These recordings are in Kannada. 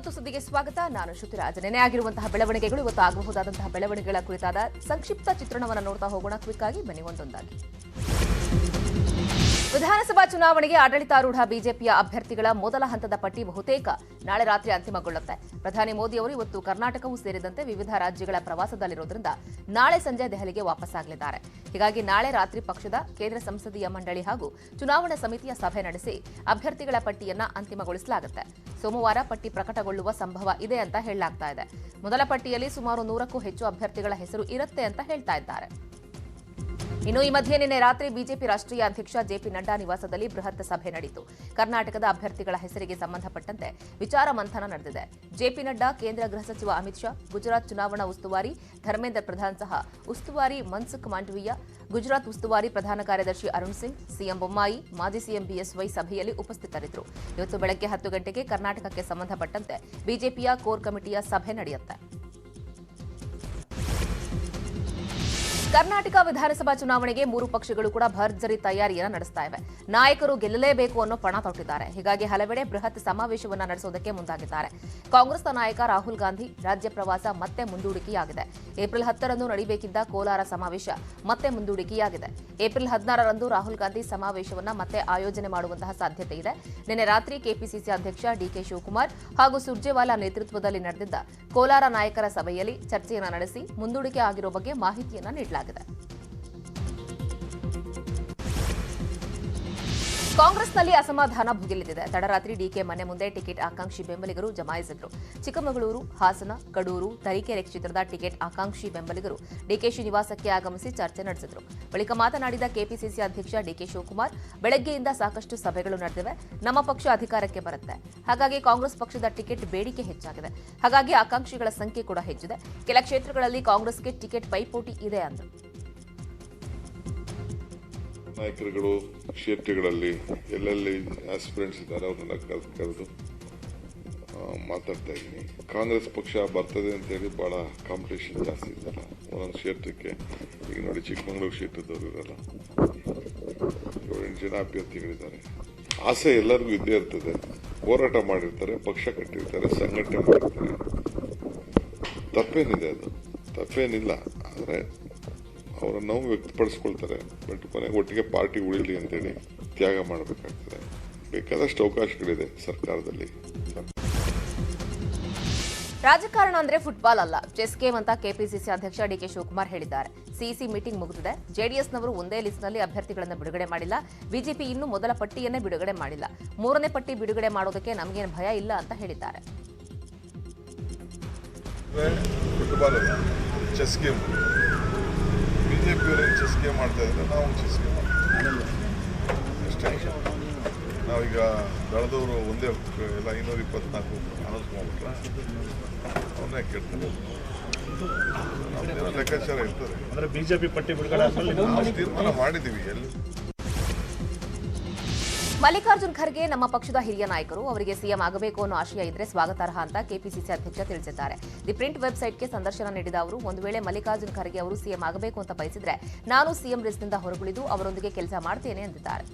ಮೂವತ್ತು ಸುದ್ದಿಗೆ ಸ್ವಾಗತ. ನಾನು ಶ್ರುತಿರಾಜ್ ನೆನೆ ಆಗಿರುವಂತಹ ಬೆಳವಣಿಗೆಗಳು, ಇವತ್ತು ಆಗಬಹುದಾದಂತಹ ಬೆಳವಣಿಗೆಗಳ ಕುರಿತಾದ ಸಂಕ್ಷಿಪ್ತ ಚಿತ್ರಣವನ್ನು ನೋಡ್ತಾ ಹೋಗೋಣ. ಕ್ವಿಕ್ ಆಗಿ ಬನ್ನಿ ಒಂದೊಂದಾಗಿ. ವಿಧಾನಸಭಾ ಚುನಾವಣೆಗೆ ಆಡಳಿತಾರೂಢ ಬಿಜೆಪಿಯ ಅಭ್ಯರ್ಥಿಗಳ ಮೊದಲ ಹಂತದ ಪಟ್ಟಿ ಬಹುತೇಕ ನಾಳೆ ರಾತ್ರಿ ಅಂತಿಮಗೊಳ್ಳುತ್ತೆ. ಪ್ರಧಾನಿ ಮೋದಿ ಅವರು ಇವತ್ತು ಕರ್ನಾಟಕವೂ ಸೇರಿದಂತೆ ವಿವಿಧ ರಾಜ್ಯಗಳ ಪ್ರವಾಸದಲ್ಲಿರೋದ್ರಿಂದ ನಾಳೆ ಸಂಜೆ ದೆಹಲಿಗೆ ವಾಪಸ್ಸಾಗಲಿದ್ದಾರೆ. ಹೀಗಾಗಿ ನಾಳೆ ರಾತ್ರಿ ಪಕ್ಷದ ಕೇಂದ್ರ ಸಂಸದೀಯ ಮಂಡಳಿ ಹಾಗೂ ಚುನಾವಣಾ ಸಮಿತಿಯ ಸಭೆ ನಡೆಸಿ ಅಭ್ಯರ್ಥಿಗಳ ಪಟ್ಟಿಯನ್ನ ಅಂತಿಮಗೊಳಿಸಲಾಗುತ್ತೆ. ಸೋಮವಾರ ಪಟ್ಟಿ ಪ್ರಕಟಗೊಳ್ಳುವ ಸಂಭವ ಇದೆ ಅಂತ ಹೇಳಲಾಗ್ತಾ ಇದೆ. ಮೊದಲ ಪಟ್ಟಿಯಲ್ಲಿ ಸುಮಾರು ನೂರಕ್ಕೂ ಹೆಚ್ಚು ಅಭ್ಯರ್ಥಿಗಳ ಹೆಸರು ಇರುತ್ತೆ ಅಂತ ಹೇಳ್ತಾ ಇದ್ದಾರೆ. ಇನ್ನು ಈ ಮಧ್ಯೆ ನಿನ್ನೆ ರಾತ್ರಿ ಬಿಜೆಪಿ ರಾಷ್ಟ್ರೀಯ ಅಧ್ಯಕ್ಷ ಜೆಪಿ ನಡ್ಡಾ ನಿವಾಸದಲ್ಲಿ ಬೃಹತ್ ಸಭೆ ನಡೆಯಿತು. ಕರ್ನಾಟಕದ ಅಭ್ಯರ್ಥಿಗಳ ಹೆಸರಿಗೆ ಸಂಬಂಧಪಟ್ಟಂತೆ ವಿಚಾರ ಮಂಥನ ನಡೆದಿದೆ. ಜೆಪಿ ನಡ್ಡಾ, ಕೇಂದ್ರ ಗೃಹ ಸಚಿವ ಅಮಿತ್ ಶಾ, ಗುಜರಾತ್ ಚುನಾವಣಾ ಉಸ್ತುವಾರಿ ಧರ್ಮೇಂದ್ರ ಪ್ರಧಾನ್ ಸಹ, ಉಸ್ತುವಾರಿ ಮನ್ಸುಖ್ ಮಾಂಡವೀಯ, ಗುಜರಾತ್ ಉಸ್ತುವಾರಿ ಪ್ರಧಾನ ಕಾರ್ಯದರ್ಶಿ ಅರುಣ್ ಸಿಂಗ್, ಸಿಎಂ ಬೊಮ್ಮಾಯಿ, ಮಾಜಿ ಸಿಎಂ ಬಿಎಸ್ವೈ ಸಭೆಯಲ್ಲಿ ಉಪಸ್ಥಿತರಿದ್ದರು. ಇವತ್ತು ಬೆಳಗ್ಗೆ ಹತ್ತು ಗಂಟೆಗೆ ಕರ್ನಾಟಕಕ್ಕೆ ಸಂಬಂಧಪಟ್ಟಂತೆ ಬಿಜೆಪಿಯ ಕೋರ್ ಕಮಿಟಿಯ ಸಭೆ ನಡೆಯುತ್ತೆ. ಕರ್ನಾಟಕ ವಿಧಾನಸಭಾ ಚುನಾವಣೆಗೆ ಮೂರು ಪಕ್ಷಗಳು ಕೂಡ ಭರ್ಜರಿ ತಯಾರಿಯನ್ನು ನಡೆಸ್ತಾ ಇವೆ. ನಾಯಕರು ಗೆಲ್ಲಲೇಬೇಕು ಅನ್ನೋ ಪಣ ತೊಟ್ಟಿದ್ದಾರೆ. ಹೀಗಾಗಿ ಹಲವೆಡೆ ಬೃಹತ್ ಸಮಾವೇಶವನ್ನು ನಡೆಸೋದಕ್ಕೆ ಮುಂದಾಗಿದ್ದಾರೆ. ಕಾಂಗ್ರೆಸ್ನ ನಾಯಕ ರಾಹುಲ್ ಗಾಂಧಿ ರಾಜ್ಯ ಪ್ರವಾಸ ಮತ್ತೆ ಮುಂದೂಡಿಕೆಯಾಗಿದೆ. ಏಪ್ರಿಲ್ ಹತ್ತರಂದು ನಡೆಯಬೇಕಿದ್ದ ಕೋಲಾರ ಸಮಾವೇಶ ಮತ್ತೆ ಮುಂದೂಡಿಕೆಯಾಗಿದೆ. ಏಪ್ರಿಲ್ ಹದಿನಾರರಂದು ರಾಹುಲ್ ಗಾಂಧಿ ಸಮಾವೇಶವನ್ನ ಮತ್ತೆ ಆಯೋಜನೆ ಮಾಡುವಂತಹ ಸಾಧ್ಯತೆ ಇದೆ. ನಿನ್ನೆ ರಾತ್ರಿ ಕೆಪಿಸಿಸಿ ಅಧ್ಯಕ್ಷ ಡಿಕೆ ಶಿವಕುಮಾರ್ ಹಾಗೂ ಸುರ್ಜೇವಾಲಾ ನೇತೃತ್ವದಲ್ಲಿ ನಡೆದಿದ್ದ ಕೋಲಾರ ನಾಯಕರ ಸಭೆಯಲ್ಲಿ ಚರ್ಚೆಯನ್ನ ನಡೆಸಿ ಮುಂದೂಡಿಕೆ ಆಗಿರೋ ಬಗ್ಗೆ ಮಾಹಿತಿಯನ್ನ ನೀಡಲಾಗಿದೆ. लग रहा है ಕಾಂಗ್ರೆಸ್ನಲ್ಲಿ ಅಸಮಾಧಾನ ಭುಗಿಲಿದೆ ತಡರಾತ್ರಿ ಡಿಕೆ ಮನೆ ಮುಂದೆ ಟಿಕೆಟ್ ಆಕಾಂಕ್ಷಿ ಬೆಂಬಲಿಗರು ಜಮಾಯಿಸಿದ್ರು. ಚಿಕ್ಕಮಗಳೂರು, ಹಾಸನ, ಕಡೂರು, ತರೀಕೆರೆ ಕ್ಷೇತ್ರದ ಟಿಕೆಟ್ ಆಕಾಂಕ್ಷಿ ಬೆಂಬಲಿಗರು ಡಿಕೆಶಿ ನಿವಾಸಕ್ಕೆ ಆಗಮಿಸಿ ಚರ್ಚೆ ನಡೆಸಿದರು. ಬಳಿಕ ಮಾತನಾಡಿದ ಕೆಪಿಸಿಸಿ ಅಧ್ಯಕ್ಷ ಡಿಕೆ ಶಿವಕುಮಾರ್, ಬೆಳಗ್ಗೆಯಿಂದ ಸಾಕಷ್ಟು ಸಭೆಗಳು ನಡೆದಿವೆ. ನಮ್ಮ ಪಕ್ಷ ಅಧಿಕಾರಕ್ಕೆ ಬರುತ್ತೆ. ಹಾಗಾಗಿ ಕಾಂಗ್ರೆಸ್ ಪಕ್ಷದ ಟಿಕೆಟ್ ಬೇಡಿಕೆ ಹೆಚ್ಚಾಗಿದೆ. ಹಾಗಾಗಿ ಆಕಾಂಕ್ಷಿಗಳ ಸಂಖ್ಯೆ ಕೂಡ ಹೆಚ್ಚಿದೆ. ಕೆಲ ಕ್ಷೇತ್ರಗಳಲ್ಲಿ ಕಾಂಗ್ರೆಸ್ಗೆ ಟಿಕೆಟ್ ಪೈಪೋಟಿ ಇದೆ ಅಂದರು. ನಾಯಕರುಗಳು ಕ್ಷೇತ್ರಗಳಲ್ಲಿ ಎಲ್ಲೆಲ್ಲಿ ಆಸ್ಪಿರೆಂಟ್ಸ್ ಇದ್ದಾರೆ ಅವ್ರನ್ನೆಲ್ಲ ಕರೆದು ಕರೆದು ಮಾತಾಡ್ತಾ ಇದ್ದೀನಿ. ಕಾಂಗ್ರೆಸ್ ಪಕ್ಷ ಬರ್ತದೆ ಅಂತೇಳಿ ಭಾಳ ಕಾಂಪಿಟೇಷನ್ ಜಾಸ್ತಿ ಇದ್ದಲ್ಲ ಒಂದೊಂದು ಕ್ಷೇತ್ರಕ್ಕೆ, ಈಗ ನೋಡಿ ಚಿಕ್ಕಮಗಳೂರು ಕ್ಷೇತ್ರದವ್ರು ಇರಲ್ಲ. ಏಳೆಂಟು ಜನ ಅಭ್ಯರ್ಥಿಗಳಿದ್ದಾರೆ. ಆಸೆ ಎಲ್ಲರಿಗೂ ಇದ್ದೇ ಇರ್ತದೆ. ಹೋರಾಟ ಮಾಡಿರ್ತಾರೆ, ಪಕ್ಷ ಕಟ್ಟಿರ್ತಾರೆ, ಸಂಘಟನೆ ಮಾಡಿರ್ತಾರೆ. ತಪ್ಪೇನಿದೆ ಅದು. ತಪ್ಪೇನಿಲ್ಲ. ಆದರೆ ಅವರ ನೋವು ವ್ಯಕ್ತಪಡಿಸ್ಕೊಳ್ತಾರೆ ಬಟ್ ಕೊನೆಗೆ ಒಟ್ಟಿಗೆ ಪಾರ್ಟಿ ಉಳಿಲಿ ಅಂತೇಳಿ ತ್ಯಾಗ ಮಾಡಬೇಕಾಗ್ತದೆ. ಬೇಕಾದಷ್ಟು ಅವಕಾಶಗಳಿದೆ ಸರ್ಕಾರದಲ್ಲಿ. ರಾಜಕಾರಣ ಅಂದ್ರೆ ಫುಟ್ಬಾಲ್ ಅಲ್ಲ. ಚೆಸ್ ಗೇಮ್ ಅಂತ ಕೆಪಿಸಿಸಿ ಅಧ್ಯಕ್ಷ ಡಿಕೆ ಶಿವಕುಮಾರ್ ಹೇಳಿದ್ದಾರೆ. ಸಿಇಸಿ ಮೀಟಿಂಗ್ ಮುಗಿದಿದೆ. ಜೆಡಿಎಸ್ನವರು ಒಂದೇ ಲಿಸ್ಟ್ನಲ್ಲಿ ಅಭ್ಯರ್ಥಿಗಳನ್ನು ಬಿಡುಗಡೆ ಮಾಡಿಲ್ಲ. ಬಿಜೆಪಿ ಇನ್ನೂ ಮೊದಲ ಪಟ್ಟಿಯನ್ನೇ ಬಿಡುಗಡೆ ಮಾಡಿಲ್ಲ. ಮೂರನೇ ಪಟ್ಟಿ ಬಿಡುಗಡೆ ಮಾಡೋದಕ್ಕೆ ನಮಗೇನು ಭಯ ಇಲ್ಲ ಅಂತ ಹೇಳಿದ್ದಾರೆ. ಚೆಸ್ ಗೇಮ್ ಬಿಜೆಪಿ ಅವರೇನು ಚೆಸ್ ಗೇಮ್ ಮಾಡ್ತಾ ಇದ್ರೆ ನಾವು ಚೆಸ್ ಮಾಡ್ತೀವಿ. ಅಷ್ಟೇ. ನಾವೀಗ ದಳದವರು ಒಂದೇ ಎಲ್ಲ ಇನ್ನೂರ ಇಪ್ಪತ್ನಾಲ್ಕು ಅನೌನ್ಸ್ ಮಾಡ್ಬಿಟ್ರ ಅವನ್ನೇ ಕೇಳ್ತಾರೆ. ಲೆಕ್ಕಾಚಾರ ಇರ್ತದೆ. ತೀರ್ಮಾನ ಮಾಡಿದ್ದೀವಿ ಎಲ್ಲಿ? ಮಲ್ಲಿಕಾರ್ಜುನ್ ಖರ್ಗೆ ನಮ್ಮ ಪಕ್ಷದ ಹಿರಿಯ ನಾಯಕರು ಅವರಿಗೆ ಸಿಎಂ ಆಗಬೇಕು ಅನ್ನೋ ಆಶಯ ಇದ್ರೆ ಸ್ವಾಗತಾರ್ಹ ಅಂತ ಕೆಪಿಸಿಸಿ ಅಧ್ಯಕ್ಷ ತಿಳಿಸಿದ್ದಾರೆ ದಿ ಪ್ರಿಂಟ್ ವೆಬ್ಸೈಟ್ಗೆ ಸಂದರ್ಶನ ನೀಡಿದ ಅವರು ಒಂದು ವೇಳೆ ಮಲ್ಲಿಕಾರ್ಜುನ್ ಖರ್ಗೆ ಅವರು ಸಿಎಂ ಆಗಬೇಕು ಅಂತ ಬಯಸಿದ್ರೆ ನಾನು ಸಿಎಂ ರೇಸ್ನಿಂದ ಹೊರಗುಳಿದು ಅವರೊಂದಿಗೆ ಕೆಲಸ ಮಾಡ್ತೇನೆ ಎಂದಿದ್ದಾರೆ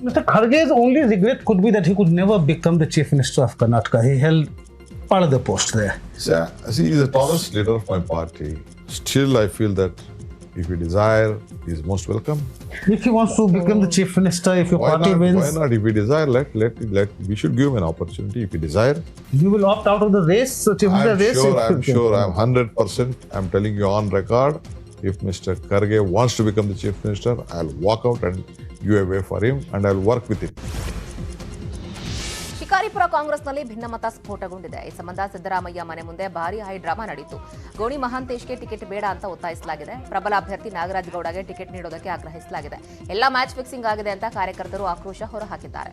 Mr. Kharge's only regret could be that he could never become the chief minister of Karnataka. He held part of the post there. Yeah, see, he's the tallest leader of my party. Still, I feel that if he desire, he is most welcome. If he wants to become the chief minister, if your Why party not? wins, Why not? If he desire, let let let we should give him an opportunity. If he desire, you will opt out of the race, so chief minister I'm race. sure. I'm sure. I'm hundred percent. I'm telling you on record. If Mr. Karge wants to become the chief minister, I'll walk out and give a way for him, and I'll work with him. Shikaripura ಕಾಂಗ್ರೆಸ್ನಲ್ಲಿ ಭಿನ್ನಮತ ಸ್ಫೋಟಗೊಂಡಿದೆ. ಈ ಸಂಬಂಧ ಸಿದ್ದರಾಮಯ್ಯ ಮನೆ ಮುಂದೆ ಭಾರಿ ಹೈ ಡ್ರಾಮಾ ನಡೆಯಿತು ಗೋಣಿ ಮಹಾಂತೇಶ್ಗೆ ಟಿಕೆಟ್ ಬೇಡ ಅಂತ ಒತ್ತಾಯಿಸಲಾಗಿದೆ. ಪ್ರಬಲ ಅಭ್ಯರ್ಥಿ ನಾಗರಾಜ್ ಗೌಡಗೆ ಟಿಕೆಟ್ ನೀಡೋದಕ್ಕೆ ಆಗ್ರಹಿಸಲಾಗಿದೆ. ಎಲ್ಲ ಮ್ಯಾಚ್ ಫಿಕ್ಸಿಂಗ್ ಆಗಿದೆ ಅಂತ ಕಾರ್ಯಕರ್ತರು ಆಕ್ರೋಶ ಹೊರಹಾಕಿದ್ದಾರೆ.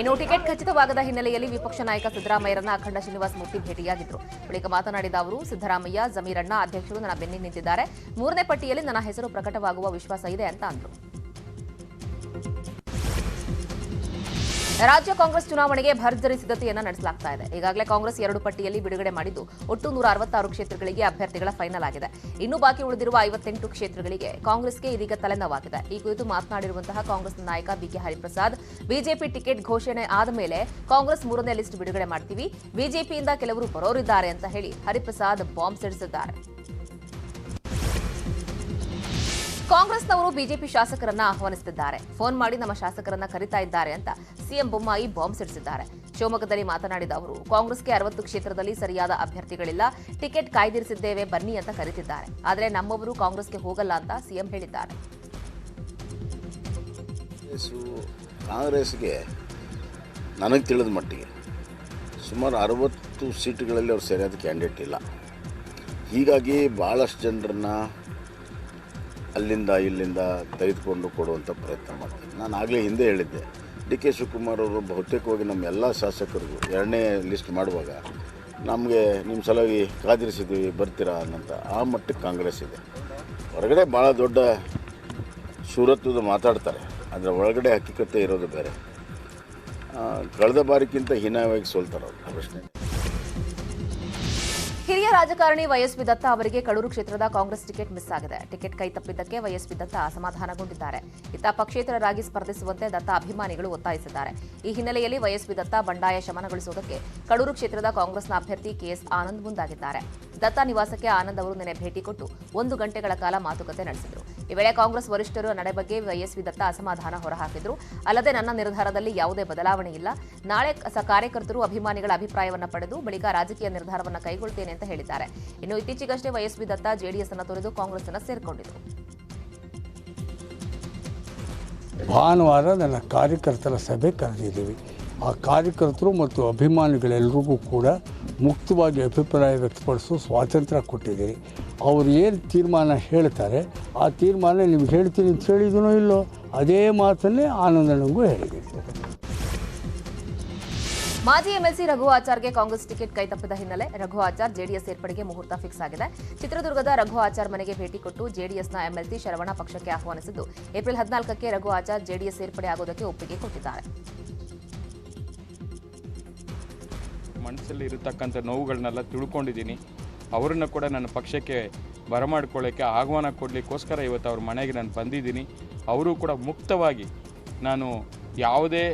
ಇನ್ನು ಟಿಕೆಟ್ ಖಚಿತವಾಗದ ಹಿನ್ನೆಲೆಯಲ್ಲಿ ವಿಪಕ್ಷ ನಾಯಕ ಸಿದ್ದರಾಮಯ್ಯರನ್ನ ಅಖಂಡ ಶ್ರೀನಿವಾಸ ಮೂರ್ತಿ ಭೇಟಿಯಾಗಿದ್ದರು ಬಳಿಕ ಮಾತನಾಡಿದ ಅವರು, ಸಿದ್ದರಾಮಯ್ಯ, ಜಮೀರಣ್ಣ ಅಧ್ಯಕ್ಷರು ನನ್ನ ಬೆನ್ನಿ ನಿಂತಿದ್ದಾರೆ ಮೂರನೇ ಪಟ್ಟಿಯಲ್ಲಿ ನನ್ನ ಹೆಸರು ಪ್ರಕಟವಾಗುವ ವಿಶ್ವಾಸ ಇದೆ ಅಂತ ಅಂದ್ರು. ರಾಜ್ಯ ಕಾಂಗ್ರೆಸ್ ಚುನಾವಣೆಗೆ ಭರ್ಜರಿ ಸಿದ್ಧತೆಯನ್ನ ನಡೆಸಲಾಗ್ತಾ ಇದೆ. ಈಗಾಗಲೇ ಕಾಂಗ್ರೆಸ್ ಎರಡು ಪಟ್ಟಿಯಲ್ಲಿ ಬಿಡುಗಡೆ ಮಾಡಿದ್ದು ಒಟ್ಟು ನೂರ ಅರವತ್ತಾರು ಕ್ಷೇತ್ರಗಳಿಗೆ ಅಭ್ಯರ್ಥಿಗಳ ಫೈನಲ್ ಆಗಿದೆ. ಇನ್ನು ಬಾಕಿ ಉಳಿದಿರುವ ಐವತ್ತೆಂಟು ಕ್ಷೇತ್ರಗಳಿಗೆ ಕಾಂಗ್ರೆಸ್ಗೆ ಇದೀಗ ತಲೆನೋವಾಗಿದೆ. ಈ ಕುರಿತು ಮಾತನಾಡಿರುವಂತಹ ಕಾಂಗ್ರೆಸ್ ನಾಯಕ ಬಿಕೆ ಹರಿಪ್ರಸಾದ್, ಬಿಜೆಪಿ ಟಿಕೆಟ್ ಘೋಷಣೆ ಆದ ಮೇಲೆ ಕಾಂಗ್ರೆಸ್ ಮೂರನೇ ಲಿಸ್ಟ್ ಬಿಡುಗಡೆ ಮಾಡ್ತೀವಿ. ಬಿಜೆಪಿಯಿಂದ ಕೆಲವರು ಬರೋರಿದ್ದಾರೆ ಅಂತ ಹೇಳಿ ಹರಿಪ್ರಸಾದ್ ಬಾಂಬ್ ಸಿಡಿಸಿದ್ದಾರೆ. ಕಾಂಗ್ರೆಸ್ನವರು ಬಿಜೆಪಿ ಶಾಸಕರನ್ನ ಆಹ್ವಾನಿಸುತ್ತಿದ್ದಾರೆ. ಫೋನ್ ಮಾಡಿ ನಮ್ಮ ಶಾಸಕರನ್ನ ಕರಿತಾ ಇದ್ದಾರೆ ಅಂತ ಸಿಎಂ ಬೊಮ್ಮಾಯಿ ಬಾಂಬ್ ಸಿಡಿಸಿದ್ದಾರೆ. ಶಿವಮೊಗ್ಗದಲ್ಲಿ ಮಾತನಾಡಿದ ಅವರು, ಕಾಂಗ್ರೆಸ್ಗೆ ಅರವತ್ತು ಕ್ಷೇತ್ರದಲ್ಲಿ ಸರಿಯಾದ ಅಭ್ಯರ್ಥಿಗಳಿಲ್ಲ. ಟಿಕೆಟ್ ಕಾಯ್ದಿರಿಸಿದ್ದೇವೆ, ಬನ್ನಿ ಅಂತ ಕರೀತಿದ್ದಾರೆ. ಆದರೆ ನಮ್ಮವರು ಕಾಂಗ್ರೆಸ್ಗೆ ಹೋಗಲ್ಲ ಅಂತ ಸಿಎಂ ಹೇಳಿದ್ದಾರೆ. ಕಾಂಗ್ರೆಸ್ಗೆ ನನಗೆ ತಿಳಿದ ಮಟ್ಟಿಗೆ ಸುಮಾರು ಅರವತ್ತು ಸೀಟ್ಗಳಲ್ಲಿ ಅವ್ರು ಸರಿಯಾದ ಕ್ಯಾಂಡಿಡೇಟ್ ಇಲ್ಲ. ಹೀಗಾಗಿ ಭಾಳಷ್ಟು ಜನರನ್ನ ಅಲ್ಲಿಂದ ಇಲ್ಲಿಂದ ತೆಗೆದುಕೊಂಡು ಕೊಡುವಂಥ ಪ್ರಯತ್ನ ಮಾಡ್ತೀನಿ. ನಾನು ಆಗಲೇ ಹಿಂದೆ ಹೇಳಿದ್ದೆ. ಡಿ ಕೆ ಶಿವಕುಮಾರ್ ಅವರು ಬಹುತೇಕವಾಗಿ ನಮ್ಮ ಎಲ್ಲ ಶಾಸಕರಿಗೂ ಎರಡನೇ ಲಿಸ್ಟ್ ಮಾಡುವಾಗ ನಮಗೆ ನಿಮ್ಮ ಸಲುವಾಗಿ ಕಾದಿರಿಸಿದ್ದೀವಿ, ಬರ್ತೀರಾ ಅನ್ನೋಂಥ ಆ ಮಟ್ಟಕ್ಕೆ ಕಾಂಗ್ರೆಸ್ ಇದೆ. ಹೊರಗಡೆ ಭಾಳ ದೊಡ್ಡ ಶೂರತ್ವದ ಮಾತಾಡ್ತಾರೆ. ಅದರ ಒಳಗಡೆ ಹಕ್ಕಿಕತೆ ಇರೋದು ಬೇರೆ. ಕಳೆದ ಬಾರಿಗಿಂತ ಹೀನಾಯವಾಗಿ ಸೋಲ್ತಾರೆ ಅವರು ಪ್ರಶ್ನೆ ಹಿರಿಯ ರಾಜಕಾರಣಿ ವೈಎಸ್ಪಿ ದತ್ತ ಅವರಿಗೆ ಕಡೂರು ಕ್ಷೇತ್ರದ ಕಾಂಗ್ರೆಸ್ ಟಿಕೆಟ್ ಮಿಸ್ ಆಗಿದೆ. ಟಿಕೆಟ್ ಕೈ ತಪ್ಪಿದ್ದಕ್ಕೆ ವೈಎಸ್ಪಿ ದತ್ತ ಅಸಮಾಧಾನಗೊಂಡಿದ್ದಾರೆ. ಇತ್ತ ಪಕ್ಷೇತರರಾಗಿ ಸ್ಪರ್ಧಿಸುವಂತೆ ದತ್ತ ಅಭಿಮಾನಿಗಳು ಒತ್ತಾಯಿಸಿದ್ದಾರೆ. ಈ ಹಿನ್ನೆಲೆಯಲ್ಲಿ ವೈಎಸ್ಪಿ ದತ್ತ ಬಂಡಾಯ ಶಮನಗೊಳಿಸುವುದಕ್ಕೆ ಕಡೂರು ಕ್ಷೇತ್ರದ ಕಾಂಗ್ರೆಸ್ನ ಅಭ್ಯರ್ಥಿ ಕೆಎಸ್ ಆನಂದ್ ಮುಂದಾಗಿದ್ದಾರೆ. ದತ್ತ ನಿವಾಸಕ್ಕೆ ಆನಂದ್ ಅವರು ನಿನ್ನೆ ಭೇಟಿ ಕೊಟ್ಟು ಒಂದು ಗಂಟೆಗಳ ಕಾಲ ಮಾತುಕತೆ ನಡೆಸಿದರು. ಈ ವೇಳೆ ಕಾಂಗ್ರೆಸ್ ವರಿಷ್ಠರು ನಡೆ ಬಗ್ಗೆ ವೈಎಸ್ವಿ ದತ್ತ ಅಸಮಾಧಾನ ಹೊರಹಾಕಿದ್ರು. ಅಲ್ಲದೆ ನನ್ನ ನಿರ್ಧಾರದಲ್ಲಿ ಯಾವುದೇ ಬದಲಾವಣೆ ಇಲ್ಲ. ನಾಳೆ ಕಾರ್ಯಕರ್ತರು ಅಭಿಮಾನಿಗಳ ಅಭಿಪ್ರಾಯವನ್ನು ಪಡೆದು ಬಳಿಕ ರಾಜಕೀಯ ನಿರ್ಧಾರವನ್ನು ಕೈಗೊಳ್ತೇನೆ ಅಂತ ಹೇಳಿದ್ದಾರೆ. ಇನ್ನು ಇತ್ತೀಚೆಗಷ್ಟೇ ವೈಎಸ್ವಿ ದತ್ತ ಜೆಡಿಎಸ್ ಅನ್ನು ತೊರೆದು ಕಾಂಗ್ರೆಸ್ ಅನ್ನು ಸೇರಿಕೊಂಡಿದ್ರು. ಭಾನುವಾರ ನನ್ನ ಕಾರ್ಯಕರ್ತರ ಸಭೆ ಕರೆದಿದ್ದೀವಿ. ಆ ಕಾರ್ಯಕರ್ತರು ಮತ್ತು ಅಭಿಮಾನಿಗಳೆಲ್ಲರಿಗೂ ಕೂಡ ಮುಕ್ತವಾಗಿ ಅಭಿಪ್ರಾಯ ವ್ಯಕ್ತಪಡಿಸೋ ಸ್ವಾತಂತ್ರ್ಯ ಕೊಟ್ಟಿದ್ದೀರಿ. ಅವ್ರು ಏನು ತೀರ್ಮಾನ ಹೇಳ್ತಾರೆ, ಆ ತೀರ್ಮಾನ ನಿಮ್ಗೆ ಹೇಳ್ತೀನಿ ಅಂತ ಹೇಳಿದನೋ ಇಲ್ಲೋ? ಅದೇ ಮಾತನ್ನೇ ಆನಂದನಿಗೂ ಹೇಳಿದ್ದೀನಿ. ಮಾಜಿ ಎಂಎಲ್ಸಿ ರಘು ಆಚಾರ್ಗೆ ಕಾಂಗ್ರೆಸ್ ಟಿಕೆಟ್ ಕೈತಪ್ಪಿದ ಹಿನ್ನೆಲೆ ರಘು ಆಚಾರ್ ಜೆಡಿಎಸ್ ಸೇರ್ಪಡೆಗೆ ಮುಹೂರ್ತ ಫಿಕ್ಸ್ ಆಗಿದೆ. ಚಿತ್ರದುರ್ಗದ ರಘು ಆಚಾರ್ ಮನೆಗೆ ಭೇಟಿ ಕೊಟ್ಟು ಜೆಡಿಎಸ್ನ ಎಂಎಲ್ಸಿ ಶರವಣ ಪಕ್ಷಕ್ಕೆ ಆಹ್ವಾನಿಸಿದ್ದು. ಏಪ್ರಿಲ್ ಹದಿನಾಲ್ಕಕ್ಕೆ ರಘು ಆಚಾರ್ ಜೆಡಿಎಸ್ ಸೇರ್ಪಡೆ ಆಗೋದಕ್ಕೆ ಒಪ್ಪಿಗೆ ಕೊಟ್ಟಿದ್ದಾರೆ. ಮನಸ್ಸಲ್ಲಿ ಇರತಕ್ಕಂಥ ನೋವುಗಳನ್ನೆಲ್ಲ ತಿಳ್ಕೊಂಡಿದ್ದೀನಿ. ಅವರನ್ನು ಕೂಡ ನನ್ನ ಪಕ್ಷಕ್ಕೆ ಬರಮಾಡ್ಕೊಳ್ಳೋಕ್ಕೆ ಆಹ್ವಾನ ಕೊಡಲಿಕ್ಕೋಸ್ಕರ ಇವತ್ತು ಅವ್ರ ಮನೆಗೆ ನಾನು ಬಂದಿದ್ದೀನಿ. ಅವರು ಕೂಡ ಮುಕ್ತವಾಗಿ ನಾನು ಯಾವುದೇ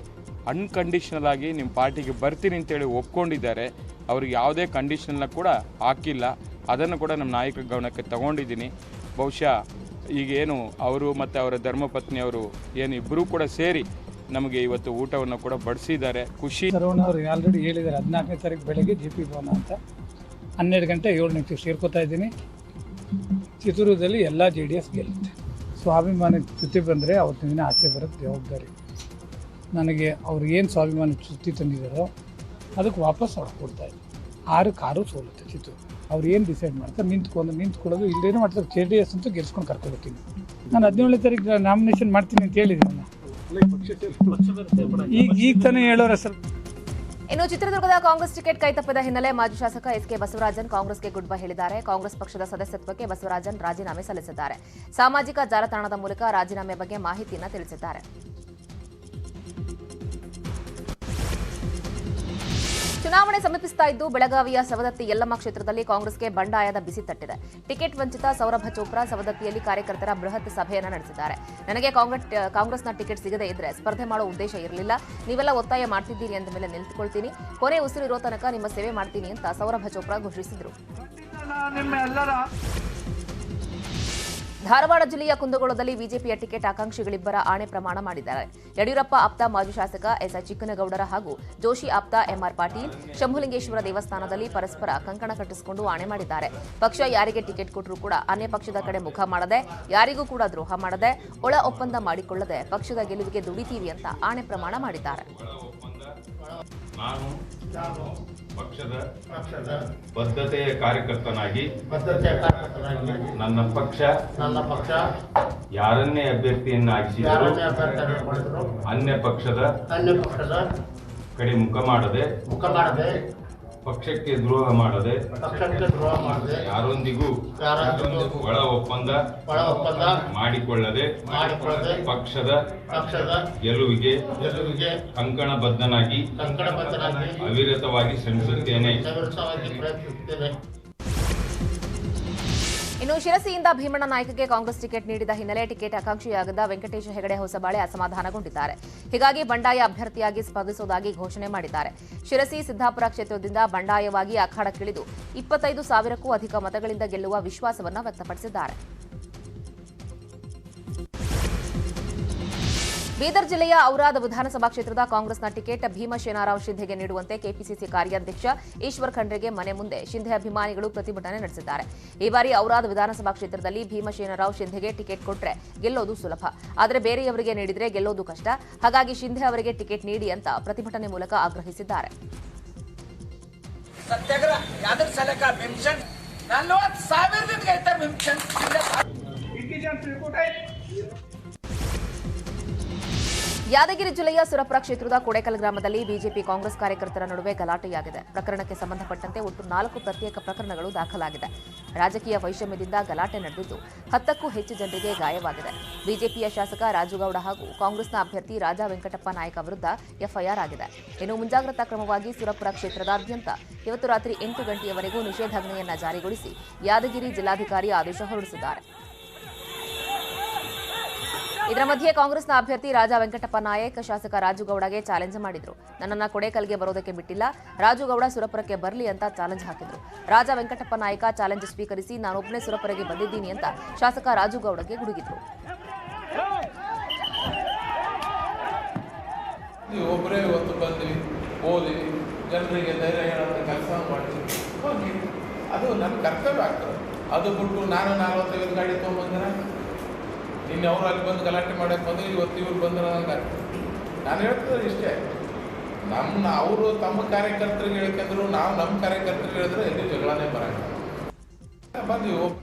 ಅನ್ಕಂಡೀಷನಲ್ ಆಗಿ ನಿಮ್ಮ ಪಾರ್ಟಿಗೆ ಬರ್ತೀನಿ ಅಂತೇಳಿ ಒಪ್ಕೊಂಡಿದ್ದಾರೆ. ಅವ್ರಿಗೆ ಯಾವುದೇ ಕಂಡೀಷನ್ನ ಕೂಡ ಹಾಕಿಲ್ಲ. ಅದನ್ನು ಕೂಡ ನಮ್ಮ ನಾಯಕರ ಗಮನಕ್ಕೆ ತಗೊಂಡಿದ್ದೀನಿ. ಬಹುಶಃ ಈಗೇನು ಅವರು ಮತ್ತು ಅವರ ಧರ್ಮಪತ್ನಿಯವರು ಏನು ಇಬ್ಬರೂ ಕೂಡ ಸೇರಿ ನಮಗೆ ಇವತ್ತು ಊಟವನ್ನು ಕೂಡ ಬಡಿಸಿದ್ದಾರೆ. ಖುಷಿ ಸರವಣ ಅವರು ಆಲ್ರೆಡಿ ಹೇಳಿದ್ದಾರೆ, ಹದಿನಾಲ್ಕನೇ ತಾರೀಕು ಬೆಳಗ್ಗೆ ಜಿ ಪಿ ಭವನ ಅಂತ. ಹನ್ನೆರಡು ಗಂಟೆ ಏಳು ನಿಮಿಷಕ್ಕೆ ಸೇರ್ಕೋತಾ ಇದ್ದೀನಿ. ಚಿತ್ರದುರ್ಗದಲ್ಲಿ ಎಲ್ಲ ಜೆ ಡಿ ಎಸ್ ಗೆಲ್ಲುತ್ತೆ. ಸ್ವಾಭಿಮಾನಿ ಚ್ಯುತಿ ಬಂದರೆ ಅವತ್ತಿನ ದಿನ ಆಚೆ ಬರೋದು ಜವಾಬ್ದಾರಿ. ನನಗೆ ಅವ್ರು ಏನು ಸ್ವಾಭಿಮಾನಿ ಚ್ಯುತಿ ತಂದಿದ್ದಾರೋ ಅದಕ್ಕೆ ವಾಪಸ್ ಅವ್ರು ಕೊಡ್ತಾ ಇದ್ದೀನಿ ಆರು ಕಾರು ಸೋಲುತ್ತೆ ಚಿತ್ರದುರ್ಗ. ಅವ್ರು ಏನು ಡಿಸೈಡ್ ಮಾಡ್ತಾರೆ, ನಿಂತ್ಕೊಂಡು, ನಿಂತ್ಕೊಳ್ಳೋದು ಇಲ್ಲೇನೋ ಮಾಡ್ತಾರೆ. ಜೆ ಡಿ ಎಸ್ ಅಂತೂ ಗೆಲ್ಸ್ಕೊಂಡು ಕರ್ಕೊಳ್ತೀನಿ ನಾನು ಹದಿನೇಳನೇ ತಾರೀಕು ನಾಮಿನೇಷನ್ ಮಾಡ್ತೀನಿ ಅಂತ ಹೇಳಿದ್ದೀನಿ. ನಾನು ಈಗ ಈಗ ತಾನೇ ಹೇಳೋರೆ ಸರ್. ಇನ್ನು ಚಿತ್ರದುರ್ಗದ ಕಾಂಗ್ರೆಸ್ ಟಿಕೆಟ್ ಕೈತಪ್ಪಿದ ಹಿನ್ನೆಲೆ ಮಾಜಿ ಶಾಸಕ ಎಸ್ ಕೆ ಬಸವರಾಜನ್ ಕಾಂಗ್ರೆಸ್ಗೆ ಗುಡ್ ಬೈ ಹೇಳಿದ್ದಾರೆ. ಕಾಂಗ್ರೆಸ್ ಪಕ್ಷದ ಸದಸ್ಯತ್ವಕ್ಕೆ ಬಸವರಾಜನ್ ರಾಜೀನಾಮೆ ಸಲ್ಲಿಸಿದ್ದಾರೆ. ಸಾಮಾಜಿಕ ಜಾಲತಾಣದ ಮೂಲಕ ರಾಜೀನಾಮೆ ಬಗ್ಗೆ ಮಾಹಿತಿಯನ್ನು ತಿಳಿಸಿದ್ದಾರೆ. ಚುನಾವಣೆ ಸಮೀಪಿಸ್ತಾ ಇದ್ದು ಬೆಳಗಾವಿಯ ಸವದತ್ತಿ ಯಲ್ಲಮ್ಮ ಕ್ಷೇತ್ರದಲ್ಲಿ ಕಾಂಗ್ರೆಸ್ಗೆ ಬಂಡಾಯದ ಬಿಸಿ ತಟ್ಟಿದೆ. ಟಿಕೆಟ್ ವಂಚಿತ ಸೌರಭ ಚೋಪ್ರಾ ಸವದತ್ತಿಯಲ್ಲಿ ಕಾರ್ಯಕರ್ತರ ಬೃಹತ್ ಸಭೆಯನ್ನು ನಡೆಸಿದ್ದಾರೆ. ನನಗೆ ಕಾಂಗ್ರೆಸ್, ಕಾಂಗ್ರೆಸ್ನ ಟಿಕೆಟ್ ಸಿಗದೇ ಇದ್ರೆ ಸ್ಪರ್ಧೆ ಮಾಡೋ ಉದ್ದೇಶ ಇರಲಿಲ್ಲ. ನೀವೆಲ್ಲ ಒತ್ತಾಯ ಮಾಡ್ತಿದ್ದೀರಿ ಅಂದ ಮೇಲೆ ನಿಂತುಕೊಳ್ತೀನಿ. ಕೊನೆ ಉಸಿರಿರೋ ತನಕ ನಿಮ್ಮ ಸೇವೆ ಮಾಡ್ತೀನಿ ಅಂತ ಸೌರಭ ಚೋಪ್ರಾ ಘೋಷಿಸಿದರು. ಧಾರವಾಡ ಜಿಲ್ಲೆಯ ಕುಂದಗೋಳದಲ್ಲಿ ಬಿಜೆಪಿಯ ಟಿಕೆಟ್ ಆಕಾಂಕ್ಷಿಗಳಿಬ್ಬರ ಆಣೆ ಪ್ರಮಾಣ ಮಾಡಿದ್ದಾರೆ. ಯಡಿಯೂರಪ್ಪ ಆಪ್ತ, ಮಾಜಿ ಶಾಸಕ ಎಸ್ಐ ಚಿಕ್ಕನಗೌಡರ ಹಾಗೂ ಜೋಶಿ ಆಪ್ತ ಎಂಆರ್ ಪಾಟೀಲ್ ಶಂಭುಲಿಂಗೇಶ್ವರ ದೇವಸ್ಥಾನದಲ್ಲಿ ಪರಸ್ಪರ ಕಂಕಣ ಕಟ್ಟಿಸಿಕೊಂಡು ಆಣೆ ಮಾಡಿದ್ದಾರೆ. ಪಕ್ಷ ಯಾರಿಗೆ ಟಿಕೆಟ್ ಕೊಟ್ಟರೂ ಕೂಡ ಅನ್ಯ ಪಕ್ಷದ ಕಡೆ ಮುಖ ಮಾಡದೆ, ಯಾರಿಗೂ ಕೂಡ ದ್ರೋಹ ಮಾಡದೆ, ಒಳ ಒಪ್ಪಂದ ಮಾಡಿಕೊಳ್ಳದೆ ಪಕ್ಷದ ಗೆಲುವಿಗೆ ದುಡಿತೀವಿ ಅಂತ ಆಣೆ ಪ್ರಮಾಣ ಮಾಡಿದ್ದಾರೆ. ನಾನು ಪಕ್ಷದ ಬದ್ಧತೆಯ ಕಾರ್ಯಕರ್ತನಾಗಿ ನನ್ನ ಪಕ್ಷ ನನ್ನ ಪಕ್ಷ ಯಾರನ್ನೇ ಅಭ್ಯರ್ಥಿಯನ್ನಾಗಿಸಿದರೂ ಅನ್ಯ ಪಕ್ಷದ ಅನ್ಯ ಪಕ್ಷದ ಕಡೆ ಮುಖ ಮಾಡದೆ ಮುಖ ಮಾಡದೆ ಪಕ್ಷಕ್ಕೆ ದ್ರೋಹ ಮಾಡದೆ ಪಕ್ಷಕ್ಕೆ ದ್ರೋಹ ಮಾಡದೆ ಯಾರೊಂದಿಗೂ ಯಾರೊಂದಿಗೂ ಒಳ ಒಪ್ಪಂದ ಒಳ ಒಪ್ಪಂದ ಮಾಡಿಕೊಳ್ಳದೆ ಮಾಡಿಕೊಳ್ಳದೆ ಪಕ್ಷದ ಪಕ್ಷದ ಗೆಲುವಿಗೆ ಗೆಲುವಿಗೆ ಕಂಕಣಬದ್ಧನಾಗಿ ಕಂಕಣಬದ್ಧನಾಗಿ ಅವಿರತವಾಗಿ ಶ್ರಮಿಸುತ್ತೇನೆ. ಪ್ರಯತ್ನಿಸುತ್ತೇನೆ. ಇನ್ನು ಶಿರಸಿಯಿಂದ ಭೀಮಣ್ಣ ನಾಯ್ಕಗೆ ಕಾಂಗ್ರೆಸ್ ಟಿಕೆಟ್ ನೀಡಿದ ಹಿನ್ನೆಲೆ ಟಿಕೆಟ್ ಆಕಾಂಕ್ಷಿಯಾಗದ ವೆಂಕಟೇಶ ಹೆಗಡೆ ಹೊಸಬಾಳೆ ಅಸಮಾಧಾನಗೊಂಡಿದ್ದಾರೆ. ಹೀಗಾಗಿ ಬಂಡಾಯ ಅಭ್ಯರ್ಥಿಯಾಗಿ ಸ್ಪರ್ಧಿಸುವುದಾಗಿ ಘೋಷಣೆ ಮಾಡಿದ್ದಾರೆ. ಶಿರಸಿ ಸಿದ್ದಾಪುರ ಕ್ಷೇತ್ರದಿಂದ ಬಂಡಾಯವಾಗಿ ಅಖಾಡಕ್ಕಿಳಿದು ಇಪ್ಪತ್ತೈದು ಸಾವಿರಕ್ಕೂ ಅಧಿಕ ಮತಗಳಿಂದ ಗೆಲ್ಲುವ ವಿಶ್ವಾಸವನ್ನು ವ್ಯಕ್ತಪಡಿಸಿದ್ದಾರೆ. ಬೀದರ್ ಜಿಲ್ಲೆಯ ಔರಾದ ವಿಧಾನಸಭಾ ಕ್ಷೇತ್ರದ ಕಾಂಗ್ರೆಸ್ನ ಟಿಕೆಟ್ ಭೀಮಶೇನಾರಾವ್ ಶಿಂಧೆಗೆ ನೀಡುವಂತೆ ಕೆಪಿಸಿಸಿ ಕಾರ್ಯಾಧ್ಯಕ್ಷ ಈಶ್ವರ್ ಖಂಡ್ರೆಗೆ ಮನೆ ಮುಂದೆ ಶಿಂಧೆ ಅಭಿಮಾನಿಗಳು ಪ್ರತಿಭಟನೆ ನಡೆಸಿದ್ದಾರೆ. ಈ ಬಾರಿ ಔರಾದ ವಿಧಾನಸಭಾ ಕ್ಷೇತ್ರದಲ್ಲಿ ಭೀಮಶೇನರಾವ್ ಶಿಂಧೆಗೆ ಟಿಕೆಟ್ ಕೊಟ್ರೆ ಗೆಲ್ಲೋದು ಸುಲಭ. ಆದರೆ ಬೇರೆಯವರಿಗೆ ನೀಡಿದರೆ ಗೆಲ್ಲೋದು ಕಷ್ಟ. ಹಾಗಾಗಿ ಶಿಂಧೆ ಅವರಿಗೆ ಟಿಕೆಟ್ ನೀಡಿ ಅಂತ ಪ್ರತಿಭಟನೆ ಮೂಲಕ ಆಗ್ರಹಿಸಿದ್ದಾರೆ. ಸತ್ಯಾಗ್ರಹ ಯಾದಗಿರಿ ಜಿಲ್ಲೆಯ ಸುರಪುರ ಕ್ಷೇತ್ರದ ಕೊಡೇಕಲ್ ಗ್ರಾಮದಲ್ಲಿ ಬಿಜೆಪಿ ಕಾಂಗ್ರೆಸ್ ಕಾರ್ಯಕರ್ತರ ನಡುವೆ ಗಲಾಟೆಯಾಗಿದೆ. ಪ್ರಕರಣಕ್ಕೆ ಸಂಬಂಧಪಟ್ಟಂತೆ ಒಟ್ಟು ನಾಲ್ಕು ಪ್ರತ್ಯೇಕ ಪ್ರಕರಣಗಳು ದಾಖಲಾಗಿದೆ. ರಾಜಕೀಯ ವೈಷಮ್ಯದಿಂದ ಗಲಾಟೆ ನಡೆದಿದ್ದು, ಹತ್ತಕ್ಕೂ ಹೆಚ್ಚು ಜನರಿಗೆ ಗಾಯವಾಗಿದೆ. ಬಿಜೆಪಿಯ ಶಾಸಕ ರಾಜುಗೌಡ ಹಾಗೂ ಕಾಂಗ್ರೆಸ್ನ ಅಭ್ಯರ್ಥಿ ರಾಜಾ ವೆಂಕಟಪ್ಪ ನಾಯಕ ವಿರುದ್ಧ ಎಫ್ಐಆರ್ ಆಗಿದೆ. ಇನ್ನು ಮುಂಜಾಗ್ರತಾ ಕ್ರಮವಾಗಿ ಸುರಪುರ ಕ್ಷೇತ್ರದಾದ್ಯಂತ ಇವತ್ತು ರಾತ್ರಿ ಎಂಟು ಗಂಟೆಯವರೆಗೂ ನಿಷೇಧಾಜ್ಞೆಯನ್ನು ಜಾರಿಗೊಳಿಸಿ ಯಾದಗಿರಿ ಜಿಲ್ಲಾಧಿಕಾರಿ ಆದೇಶ ಹೊರಡಿಸಿದ್ದಾರೆ. ಇದರ ಮಧ್ಯೆ ಕಾಂಗ್ರೆಸ್ನ ಅಭ್ಯರ್ಥಿ ರಾಜಾ ವೆಂಕಟಪ್ಪ ನಾಯಕ್ ಶಾಸಕ ರಾಜುಗೌಡಗೆ ಚಾಲೆಂಜ್ ಮಾಡಿದ್ರು. ನನ್ನನ್ನ ಕೊಡೇಕಲ್ಗೆ ಬರೋದಕ್ಕೆ ಬಿಟ್ಟಿಲ್ಲ. ರಾಜುಗೌಡ ಸುರಪುರಕ್ಕೆ ಬರಲಿ ಅಂತ ಚಾಲೆಂಜ್ ಹಾಕಿದ್ರು. ರಾಜಾ ವೆಂಕಟಪ್ಪ ನಾಯಕ ಚಾಲೆಂಜ್ ಸ್ವೀಕರಿಸಿ ನಾನೊಬ್ಬನೇ ಸುರಪುರಗೆ ಬಂದಿದ್ದೀನಿ ಅಂತ ಶಾಸಕ ರಾಜುಗೌಡಗೆ ಗುಡುಗಿದ್ರು. ಅದು ನನ್ನ ಕರ್ತವ್ಯ ಆಗ್ತದೆ. ಅದು ಬಿಟ್ಟು ನಾನು ನಲ್ವತ್ತೈದು ಗಾಡಿ ತೊಗೊಂಬಂದ್ರೆ? ನಿನ್ನೆ ಅವರು ಅಲ್ಲಿ ಬಂದು ಗಲಾಟೆ ಮಾಡಕ್ಕೆ ಬಂದು ಇವತ್ತು ಇವ್ರು ಬಂದ್ರೆ ನನಗೆ ನಾನು ಹೇಳ್ತಿದ್ರೆ ಇಷ್ಟೇ. ನಮ್ಮ ಅವರು ತಮ್ಮ ಕಾರ್ಯಕರ್ತರಿಗೆ ಹೇಳ್ಕೊಂಡ್ರು ನಾವು ನಮ್ಮ ಕಾರ್ಯಕರ್ತರಿಗೆ ಹೇಳಿದ್ರೆ ಎಲ್ಲಿ ಜಗಳನೇ ಬಂದ್ವಿ ಒಬ್ಬ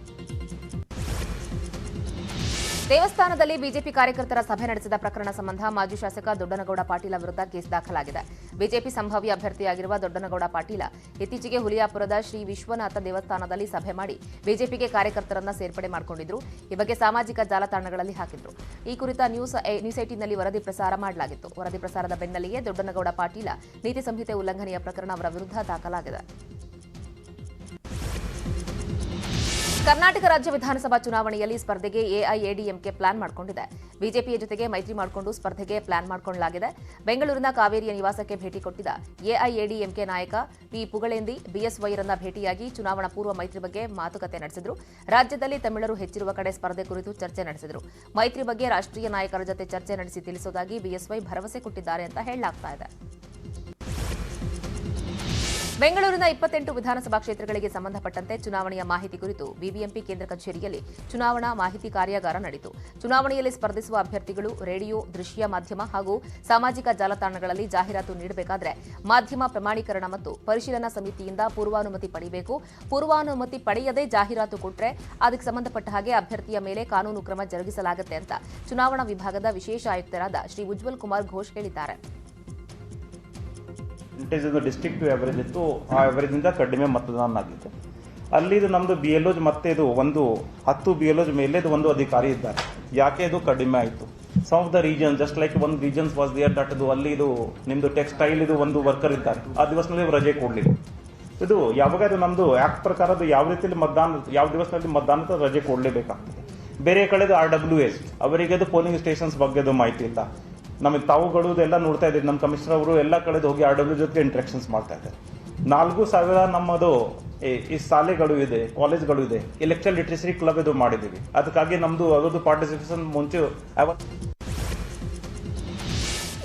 ದೇವಸ್ಥಾನದಲ್ಲಿ ಬಿಜೆಪಿ ಕಾರ್ಯಕರ್ತರ ಸಭೆ ನಡೆಸಿದ ಪ್ರಕರಣ ಸಂಬಂಧ ಮಾಜಿ ಶಾಸಕ ದೊಡ್ಡನಗೌಡ ಪಾಟೀಲ ವಿರುದ್ಧ ಕೇಸ್ ದಾಖಲಾಗಿದೆ. ಬಿಜೆಪಿ ಸಂಭಾವ್ಯ ಅಭ್ಯರ್ಥಿಯಾಗಿರುವ ದೊಡ್ಡನಗೌಡ ಪಾಟೀಲ ಇತ್ತೀಚೆಗೆ ಹುಲಿಯಾಪುರದ ಶ್ರೀ ವಿಶ್ವನಾಥ ದೇವಸ್ಥಾನದಲ್ಲಿ ಸಭೆ ಮಾಡಿ ಬಿಜೆಪಿಗೆ ಕಾರ್ಯಕರ್ತರನ್ನ ಸೇರ್ಪಡೆ ಮಾಡಿಕೊಂಡಿದ್ರು. ಈ ಬಗ್ಗೆ ಸಾಮಾಜಿಕ ಜಾಲತಾಣಗಳಲ್ಲಿ ಹಾಕಿದ್ರು. ಈ ಕುರಿತ ನ್ಯೂಸ್ ನ್ಯೂಸ್ ಏಟಿನಲ್ಲಿ ವರದಿ ಪ್ರಸಾರ ಮಾಡಲಾಗಿತ್ತು. ವರದಿ ಪ್ರಸಾರದ ಬೆನ್ನಲ್ಲಿಯೇ ದೊಡ್ಡನಗೌಡ ಪಾಟೀಲ ನೀತಿ ಸಂಹಿತೆ ಉಲ್ಲಂಘನೆಯ ಪ್ರಕರಣ ಅವರ ವಿರುದ್ಧ ದಾಖಲಾಗಿದೆ. ಕರ್ನಾಟಕ ರಾಜ್ಯ ವಿಧಾನಸಭಾ ಚುನಾವಣೆಯಲ್ಲಿ ಸ್ಪರ್ಧೆಗೆ ಎಐಎಡಿಎಂಕೆ ಪ್ಲಾನ್ ಮಾಡಿಕೊಂಡಿದೆ. ಬಿಜೆಪಿಯ ಜೊತೆಗೆ ಮೈತ್ರಿ ಮಾಡಿಕೊಂಡು ಸ್ಪರ್ಧೆಗೆ ಪ್ಲಾನ್ ಮಾಡಿಕೊಳ್ಳಲಾಗಿದೆ. ಬೆಂಗಳೂರಿನ ಕಾವೇರಿಯ ನಿವಾಸಕ್ಕೆ ಭೇಟಿ ಕೊಟ್ಟಿದ್ದ ಎಐಎಡಿಎಂಕೆ ನಾಯಕ ಪಿ ಪುಗಳೇಂದಿ ಬಿಎಸ್ವೈರನ್ನ ಭೇಟಿಯಾಗಿ ಚುನಾವಣಾ ಪೂರ್ವ ಮೈತ್ರಿ ಬಗ್ಗೆ ಮಾತುಕತೆ ನಡೆಸಿದರು. ರಾಜ್ಯದಲ್ಲಿ ತಮಿಳರು ಹೆಚ್ಚಿರುವ ಕಡೆ ಸ್ಪರ್ಧೆ ಕುರಿತು ಚರ್ಚೆ ನಡೆಸಿದರು. ಮೈತ್ರಿ ಬಗ್ಗೆ ರಾಷ್ಟ್ರೀಯ ನಾಯಕರ ಜೊತೆ ಚರ್ಚೆ ನಡೆಸಿ ತಿಳಿಸುವುದಾಗಿ ಬಿಎಸ್ವೈ ಭರವಸೆ ಕೊಟ್ಟಿದ್ದಾರೆ ಅಂತ ಹೇಳಲಾಗ್ತಾ ಇದೆ. ಬೆಂಗಳೂರಿನ ಇಪ್ಪತ್ತೆಂಟು ವಿಧಾನಸಭಾ ಕ್ಷೇತ್ರಗಳಿಗೆ ಸಂಬಂಧಪಟ್ಟಂತೆ ಚುನಾವಣೆಯ ಮಾಹಿತಿ ಕುರಿತು ಬಿಬಿಎಂಪಿ ಕೇಂದ್ರ ಕಚೇರಿಯಲ್ಲಿ ಚುನಾವಣಾ ಮಾಹಿತಿ ಕಾರ್ಯಾಗಾರ ನಡೆಯಿತು. ಚುನಾವಣೆಯಲ್ಲಿ ಸ್ಪರ್ಧಿಸುವ ಅಭ್ಯರ್ಥಿಗಳು ರೇಡಿಯೋ, ದೃಶ್ಯ ಮಾಧ್ಯಮ ಹಾಗೂ ಸಾಮಾಜಿಕ ಜಾಲತಾಣಗಳಲ್ಲಿ ಜಾಹೀರಾತು ನೀಡಬೇಕಾದರೆ ಮಾಧ್ಯಮ ಪ್ರಮಾಣೀಕರಣ ಮತ್ತು ಪರಿಶೀಲನಾ ಸಮಿತಿಯಿಂದ ಪೂರ್ವಾನುಮತಿ ಪಡೆಯಬೇಕು. ಪೂರ್ವಾನುಮತಿ ಪಡೆಯದೇ ಜಾಹೀರಾತು ಕೊಟ್ಟರೆ ಅದಕ್ಕೆ ಸಂಬಂಧಪಟ್ಟ ಹಾಗೆ ಅಭ್ಯರ್ಥಿಯ ಮೇಲೆ ಕಾನೂನು ಕ್ರಮ ಜರುಗಿಸಲಾಗುತ್ತೆ ಅಂತ ಚುನಾವಣಾ ವಿಭಾಗದ ವಿಶೇಷ ಆಯುಕ್ತರಾದ ಶ್ರೀ ಉಜ್ವಲ್ ಕುಮಾರ್ ಘೋಷ್ ಹೇಳಿದ್ದಾರೆ. ಪರ್ಸೆಂಟೇಜ್ ಡಿಸ್ಟ್ರಿಕ್ಟ್ ಅವರೇಜ್ ಇತ್ತು. ಆ ಎವರೇಜಿಂದ ಕಡಿಮೆ ಮತದಾನ ಆಗಿತ್ತು. ಅಲ್ಲಿ ಇದು ನಮ್ಮದು ಬಿ ಎಲ್ ಮತ್ತೆ ಇದು ಒಂದು ಹತ್ತು ಬಿ ಎಲ್ ಮೇಲೆ ಇದು ಒಂದು ಅಧಿಕಾರಿ ಇದ್ದಾರೆ. ಯಾಕೆ ಇದು ಕಡಿಮೆ ಆಯಿತು? Some of the reason just like ಒಂದು ರೀಜನ್ಸ್ ವಾಸ್ ದಿಯರ್ ದಟ್ ಇದು ಅಲ್ಲಿ ಇದು ನಿಮ್ಮದು ಟೆಕ್ಸ್ಟೈಲ್ ಇದು ಒಂದು ವರ್ಕರ್ ಇದ್ದಾರೆ. ಆ ದಿವಸದಲ್ಲಿ ರಜೆ ಕೊಡಲಿಲ್ಲ. ಇದು ಯಾವಾಗ ಇದು ನಮ್ಮದು ಆ್ಯಕ್ಟ್ ಪ್ರಕಾರ ಅದು ಯಾವ ರೀತಿಯಲ್ಲಿ ಮತದಾನ, ಯಾವ ದಿವಸದಲ್ಲಿ ಮತದಾನದ ರಜೆ ಕೊಡಲೇಬೇಕಾಗ್ತದೆ. ಬೇರೆ ಕಡೆದು ಆರ್ ಡಬ್ಲ್ಯೂ ಎಸ್ ಅವರಿಗೆ ಅದು ಪೋಲಿಂಗ್ ಸ್ಟೇಷನ್ಸ್ ಬಗ್ಗೆದು ಮಾಹಿತಿ ಇಲ್ಲ. ನಮಗೆ ತಾವುಗಳು ಎಲ್ಲ ನೋಡ್ತಾ ಇದ್ದೀವಿ ನಮ್ಮ ಕಮಿಷನರ್ ಅವರು ಎಲ್ಲ ಕಡೆದು ಹೋಗಿ ಆರ್ ಡಬ್ಲ್ಯೂ ಜೊತೆಗೆ ಇಂಟ್ರಾಕ್ಷನ್ಸ್ ಮಾಡ್ತಾ ಇದ್ದಾರೆ. ನಾಲ್ಕು ಸಾವಿರ ನಮ್ಮದು ಈ- ಶಾಲೆಗಳು ಇದೆ ಕಾಲೇಜ್ಗಳು ಇದೆ. ಎಲೆಕ್ಟ್ರಲ್ ಲಿಟ್ರೆಸಿ ಕ್ಲಬ್ ಇದು ಮಾಡಿದ್ದೀವಿ. ಅದಕ್ಕಾಗಿ ನಮ್ಮದು ಅದರದ್ದು ಪಾರ್ಟಿಸಿಪೇಷನ್ ಮುಂಚೆ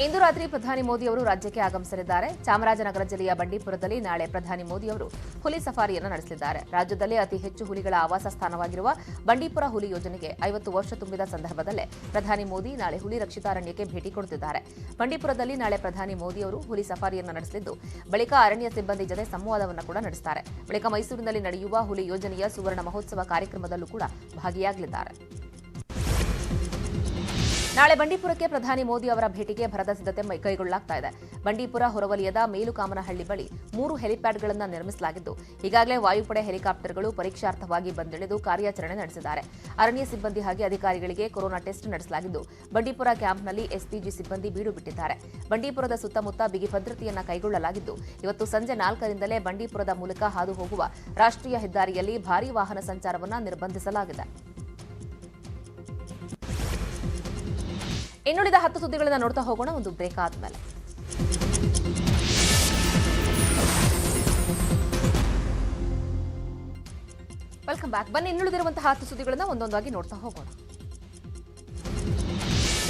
ಇಂದು ರಾತ್ರಿ ಪ್ರಧಾನಿ ಮೋದಿ ಅವರು ರಾಜ್ಯಕ್ಕೆ ಆಗಮಿಸಲಿದ್ದಾರೆ. ಚಾಮರಾಜನಗರ ಜಿಲ್ಲೆಯ ಬಂಡೀಪುರದಲ್ಲಿ ನಾಳೆ ಪ್ರಧಾನಿ ಮೋದಿ ಅವರು ಹುಲಿ ಸಫಾರಿಯನ್ನು ನಡೆಸಲಿದ್ದಾರೆ. ರಾಜ್ಯದಲ್ಲೇ ಅತಿ ಹೆಚ್ಚು ಹುಲಿಗಳ ಆವಾಸ ಸ್ಥಾನವಾಗಿರುವ ಬಂಡೀಪುರ ಹುಲಿ ಯೋಜನೆಗೆ ಐವತ್ತು ವರ್ಷ ತುಂಬಿದ ಸಂದರ್ಭದಲ್ಲೇ ಪ್ರಧಾನಿ ಮೋದಿ ನಾಳೆ ಹುಲಿ ರಕ್ಷಿತಾರಣ್ಯಕ್ಕೆ ಭೇಟಿ ಕೊಡುತ್ತಿದ್ದಾರೆ. ಬಂಡೀಪುರದಲ್ಲಿ ನಾಳೆ ಪ್ರಧಾನಿ ಮೋದಿ ಅವರು ಹುಲಿ ಸಫಾರಿಯನ್ನು ನಡೆಸಲಿದ್ದು, ಬಳಿಕ ಅರಣ್ಯ ಸಿಬ್ಬಂದಿ ಜೊತೆ ಸಂವಾದವನ್ನು ಕೂಡ ನಡೆಸುತ್ತಾರೆ. ಬಳಿಕ ಮೈಸೂರಿನಲ್ಲಿ ನಡೆಯುವ ಹುಲಿ ಯೋಜನೆಯ ಸುವರ್ಣ ಮಹೋತ್ಸವ ಕಾರ್ಯಕ್ರಮದಲ್ಲೂ ಕೂಡ ಭಾಗಿಯಾಗಲಿದ್ದಾರೆ. ನಾಳೆ ಬಂಡೀಪುರಕ್ಕೆ ಪ್ರಧಾನಿ ಮೋದಿ ಅವರ ಭೇಟಿಗೆ ಭರದ ಸಿದ್ಧತೆ ಕೈಗೊಳ್ಳಲಾಗ್ತಾ ಇದೆ. ಬಂಡೀಪುರ, ಹೊರವಲಯದ ಮೇಲುಕಾಮನಹಳ್ಳಿ ಬಳಿ ಮೂರು ಹೆಲಿಪ್ಯಾಡ್ಗಳನ್ನು ನಿರ್ಮಿಸಲಾಗಿದ್ದು, ಈಗಾಗಲೇ ವಾಯುಪಡೆ ಹೆಲಿಕಾಪ್ಟರ್ಗಳು ಪರೀಕ್ಷಾರ್ಥವಾಗಿ ಬಂದಿಳಿದು ಕಾರ್ಯಾಚರಣೆ ನಡೆಸಿದ್ದಾರೆ. ಅರಣ್ಯ ಸಿಬ್ಬಂದಿ ಹಾಗೆ ಅಧಿಕಾರಿಗಳಿಗೆ ಕೊರೋನಾ ಟೆಸ್ಟ್ ನಡೆಸಲಾಗಿದ್ದು, ಬಂಡೀಪುರ ಕ್ಯಾಂಪ್ನಲ್ಲಿ ಎಸ್ಪಿಜಿ ಸಿಬ್ಬಂದಿ ಬೀಡು ಬಿಟ್ಟಿದ್ದಾರೆ. ಬಂಡೀಪುರದ ಸುತ್ತಮುತ್ತ ಬಿಗಿ ಭದ್ರತೆಯನ್ನು ಕೈಗೊಳ್ಳಲಾಗಿದ್ದು, ಇವತ್ತು ಸಂಜೆ ನಾಲ್ಕರಿಂದಲೇ ಬಂಡೀಪುರದ ಮೂಲಕ ಹಾದು ಹೋಗುವ ರಾಷ್ಟ್ರೀಯ ಹೆದ್ದಾರಿಯಲ್ಲಿ ಭಾರೀ ವಾಹನ ಸಂಚಾರವನ್ನು ನಿರ್ಬಂಧಿಸಲಾಗಿದೆ. ಇನ್ನುಳಿದ ಹತ್ತು ಸುದ್ದಿಗಳನ್ನ ನೋಡ್ತಾ ಹೋಗೋಣ, ಒಂದು ಬ್ರೇಕ್ ಆದ್ಮೇಲೆ. ವೆಲ್ಕಮ್ ಬ್ಯಾಕ್ ಬನ್ನಿ, ಇನ್ನುಳಿದಿರುವಂತಹ ಹತ್ತು ಸುದ್ದಿಗಳನ್ನ ಒಂದೊಂದಾಗಿ ನೋಡ್ತಾ ಹೋಗೋಣ.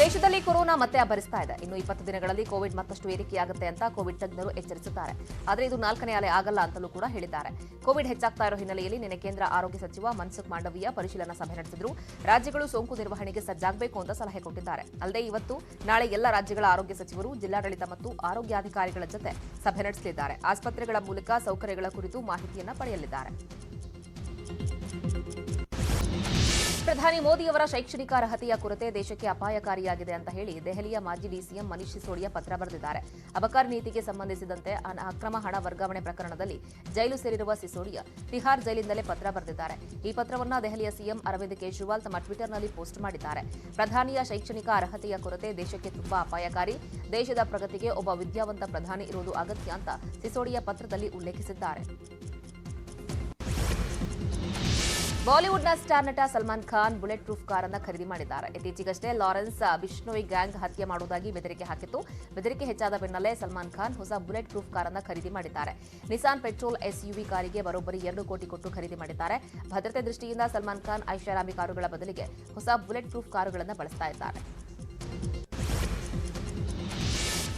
ದೇಶದಲ್ಲಿ ಕೊರೋನಾ ಮತ್ತೆ ಅಬ್ಬರಿಸ್ತಾ ಇದೆ. ಇನ್ನು ಇಪ್ಪತ್ತು ದಿನಗಳಲ್ಲಿ ಕೋವಿಡ್ ಮತ್ತಷ್ಟು ಏರಿಕೆಯಾಗುತ್ತೆ ಅಂತ ಕೋವಿಡ್ ತಜ್ಞರು ಎಚ್ಚರಿಸುತ್ತಾರೆ. ಆದರೆ ಇದು ನಾಲ್ಕನೇ ಅಲೆ ಆಗಲ್ಲ ಅಂತಲೂ ಕೂಡ ಹೇಳಿದ್ದಾರೆ. ಕೋವಿಡ್ ಹೆಚ್ಚಾಗ್ತಾ ಇರೋ ಹಿನ್ನೆಲೆಯಲ್ಲಿ ನಿನ್ನೆ ಕೇಂದ್ರ ಆರೋಗ್ಯ ಸಚಿವ ಮನ್ಸುಖ್ ಮಾಂಡವೀಯ ಪರಿಶೀಲನಾ ಸಭೆ ನಡೆಸಿದ್ರು. ರಾಜ್ಯಗಳು ಸೋಂಕು ನಿರ್ವಹಣೆಗೆ ಸಜ್ಜಾಗಬೇಕು ಅಂತ ಸಲಹೆ ಕೊಟ್ಟಿದ್ದಾರೆ. ಅಲ್ಲದೆ ಇವತ್ತು ನಾಳೆ ಎಲ್ಲ ರಾಜ್ಯಗಳ ಆರೋಗ್ಯ ಸಚಿವರು, ಜಿಲ್ಲಾಡಳಿತ ಮತ್ತು ಆರೋಗ್ಯಾಧಿಕಾರಿಗಳ ಜೊತೆ ಸಭೆ ನಡೆಸಲಿದ್ದಾರೆ. ಆಸ್ಪತ್ರೆಗಳ ಮೂಲಕ ಸೌಕರ್ಯಗಳ ಕುರಿತು ಮಾಹಿತಿಯನ್ನು ಪಡೆಯಲಿದ್ದಾರೆ. ಪ್ರಧಾನಿ ಮೋದಿಯವರ ಶೈಕ್ಷಣಿಕ ಅರ್ಹತೆಯ ಕೊರತೆ ದೇಶಕ್ಕೆ ಅಪಾಯಕಾರಿಯಾಗಿದೆ ಅಂತ ಹೇಳಿ ದೆಹಲಿಯ ಮಾಜಿ ಡಿಸಿಎಂ ಮನೀಶ್ ಸಿಸೋಡಿಯಾ ಪತ್ರ ಬರೆದಿದ್ದಾರೆ. ಅಬಕಾರಿ ನೀತಿಗೆ ಸಂಬಂಧಿಸಿದಂತೆ ಅಕ್ರಮ ಹಣ ವರ್ಗಾವಣೆ ಪ್ರಕರಣದಲ್ಲಿ ಜೈಲು ಸೇರಿರುವ ಸಿಸೋಡಿಯಾ ತಿಹಾರ್ ಜೈಲಿಂದಲೇ ಪತ್ರ ಬರೆದಿದ್ದಾರೆ. ಈ ಪತ್ರವನ್ನು ದೆಹಲಿಯ ಸಿಎಂ ಅರವಿಂದ್ ಕೇಜ್ರಿವಾಲ್ ತಮ್ಮ ಟ್ವಿಟರ್ನಲ್ಲಿ ಪೋಸ್ಟ್ ಮಾಡಿದ್ದಾರೆ. ಪ್ರಧಾನಿಯ ಶೈಕ್ಷಣಿಕ ಅರ್ಹತೆಯ ಕೊರತೆ ದೇಶಕ್ಕೆ ತುಂಬಾ ಅಪಾಯಕಾರಿ. ದೇಶದ ಪ್ರಗತಿಗೆ ಒಬ್ಬ ವಿದ್ಯಾವಂತ ಪ್ರಧಾನಿ ಇರುವುದು ಅಗತ್ಯ ಅಂತ ಸಿಸೋಡಿಯಾ ಪತ್ರದಲ್ಲಿ ಉಲ್ಲೇಖಿಸಿದ್ದಾರೆ. ಬಾಲಿವುಡ್ನ ಸ್ಟಾರ್ ನಟ ಸಲ್ಮಾನ್ ಖಾನ್ ಬುಲೆಟ್ ಪ್ರೂಫ್ ಕಾರನ್ನ ಖರೀದಿ ಮಾಡಿದ್ದಾರೆ. ಇತ್ತೀಚೆಗಷ್ಟೇ ಲಾರೆನ್ಸ್ ಬಿಷ್ಣೋಯ್ ಗ್ಯಾಂಗ್ ಹತ್ಯೆ ಮಾಡುವುದಾಗಿ ಬೆದರಿಕೆ ಹಾಕಿತ್ತು. ಬೆದರಿಕೆ ಹೆಚ್ಚಾದ ಬೆನ್ನಲ್ಲೇ ಸಲ್ಮಾನ್ ಖಾನ್ ಹೊಸ ಬುಲೆಟ್ ಪ್ರೂಫ್ ಕಾರನ್ನ ಖರೀದಿ ಮಾಡಿದ್ದಾರೆ. ನಿಸಾನ್ ಪೆಟ್ರೋಲ್ ಎಸ್ಯುವಿ ಕಾರಿಗೆ ಬರೋಬ್ಬರಿ ಎರಡು ಕೋಟಿ ಕೊಟ್ಟು ಖರೀದಿ ಮಾಡಿದ್ದಾರೆ. ಭದ್ರತೆ ದೃಷ್ಟಿಯಿಂದ ಸಲ್ಮಾನ್ ಖಾನ್ ಐಷಾರಾಮಿ ಕಾರುಗಳ ಬದಲಿಗೆ ಹೊಸ ಬುಲೆಟ್ ಪ್ರೂಫ್ ಕಾರುಗಳನ್ನು ಬಳಸ್ತಾ ಇದ್ದಾರೆ.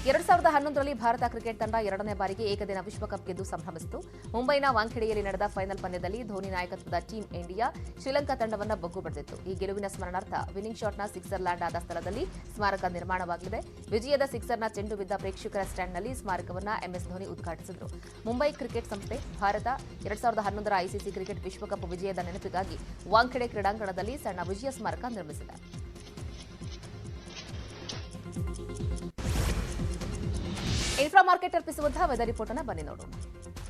ಎರಡ್ ಸಾವಿರದ ಹನ್ನೊಂದರಲ್ಲಿ ಭಾರತ ಕ್ರಿಕೆಟ್ ತಂಡ ಎರಡನೇ ಬಾರಿಗೆ ಏಕದಿನ ವಿಶ್ವಕಪ್ ಗೆದ್ದು ಸಂಭ್ರಮಿಸಿತು. ಮುಂಬೈನ ವಾಂಖೆಡೆಯಲ್ಲಿ ನಡೆದ ಫೈನಲ್ ಪಂದ್ಯದಲ್ಲಿ ಧೋನಿ ನಾಯಕತ್ವದ ಟೀಂ ಇಂಡಿಯಾ ಶ್ರೀಲಂಕಾ ತಂಡವನ್ನು ಬಗ್ಗು ಬಡಿದಿತ್ತು. ಈ ಗೆಲುವಿನ ಸ್ಮರಣಾರ್ಥ ವಿನ್ನಿಂಗ್ ಶಾಟ್ನ ಸಿಕ್ಸರ್ ಲ್ಯಾಂಡ್ ಆದ ಸ್ಥಳದಲ್ಲಿ ಸ್ಮಾರಕ ನಿರ್ಮಾಣವಾಗಲಿದೆ. ವಿಜಯದ ಸಿಕ್ಸರ್ನ ಚೆಂಡು ಬಿದ್ದ ಪ್ರೇಕ್ಷಕರ ಸ್ಟ್ಯಾಂಡ್ನಲ್ಲಿ ಸ್ಮಾರಕವನ್ನು ಎಂಎಸ್ ಧೋನಿ ಉದ್ಘಾಟಿಸಿದರು. ಮುಂಬೈ ಕ್ರಿಕೆಟ್ ಸಂಸ್ಥೆ, ಭಾರತ ಎರಡ್ ಸಾವಿರದ ಹನ್ನೊಂದರ ಐಸಿಸಿ ಕ್ರಿಕೆಟ್ ವಿಶ್ವಕಪ್ ವಿಜಯದ ನೆನಪಿಗಾಗಿ ವಾಂಖೆಡೆ ಕ್ರೀಡಾಂಗಣದಲ್ಲಿ ಸಣ್ಣ ವಿಜಯ ಸ್ಮಾರಕ ನಿರ್ಮಿಸಿದೆ. ಇನ್ಫ್ರಾ ಮಾರ್ಕೆಟ್ ಅರ್ಪಿಸುವಂತಹ ವೆದರ್ ರಿಪೋರ್ಟ್ ಅನ್ನ ಬನ್ನಿ ನೋಡೋಣ.